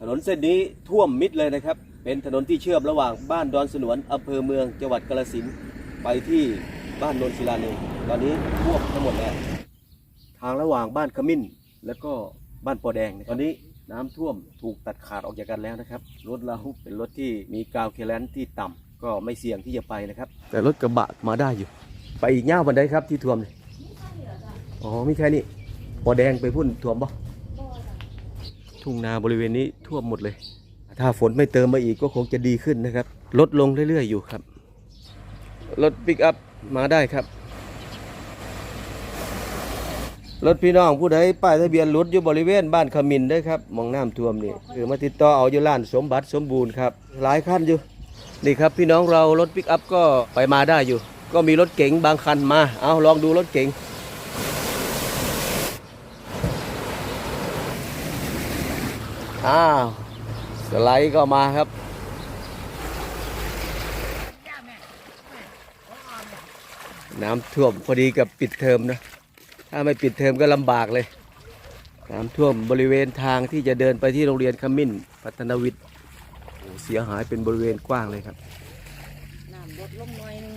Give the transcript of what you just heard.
ถนนเส้นนี้ท่วมมิดเลยนะครับ เป็นถนนที่เชื่อมระหว่างบ้านดอนสนวนอำเภอเมืองจังหวัดกาฬสินธุ์ไปที่บ้านโนนศิลาเนงตอนนี้ท่วมทั้งหมดแล้วทางระหว่างบ้านขมิ้น แล้วก็บ้านปอแดงเนี่ยตอนนี้น้ำท่วมถูกตัดขาดออกจากกันแล้วนะครับรถเราเป็นรถที่มีกาวเคลนที่ต่ำก็ไม่เสี่ยงที่จะไปนะครับ แต่รถกระบะมาได้อยู่ ไปอีกเง่าบันไดครับที่ท่วมเนี่ยอ๋อมีแค่นี้ปอแดงไปพุ่นท่วมปะ ทุ่งนาบริเวณนี้ท่วมหมดเลย ถ้าฝนไม่เติมมาอีกก็คงจะดีขึ้นนะครับ ลดลงเรื่อยๆอยู่ครับ รถปิกอัพมาได้ครับ รถพี่น้องผู้ใดป้ายทะเบียนรถอยู่บริเวณบ้านขมินเด้ครับมองน้ำท่วมนี่คือมาติดต่อเอาอยู่ร้านสมบัติสมบูรณ์ครับ หลายคันอยู่ นี่ครับพี่น้องเรารถปิกอัพก็ไปมาได้อยู่ ก็มีรถเก๋งบางคันมา เอาลองดูรถเก๋ง อ้าวสไลด์ก็มาครับ น้ำท่วมพอดีกับปิดเทอมนะ ถ้าไม่ปิดเทอมก็ลำบากเลย น้ำท่วมบริเวณทางที่จะเดินไปที่โรงเรียนขมิ้น พัฒนวิทย์โอ้เสียหายเป็นบริเวณกว้างเลยครับน้ำลดลงหน่อยนึง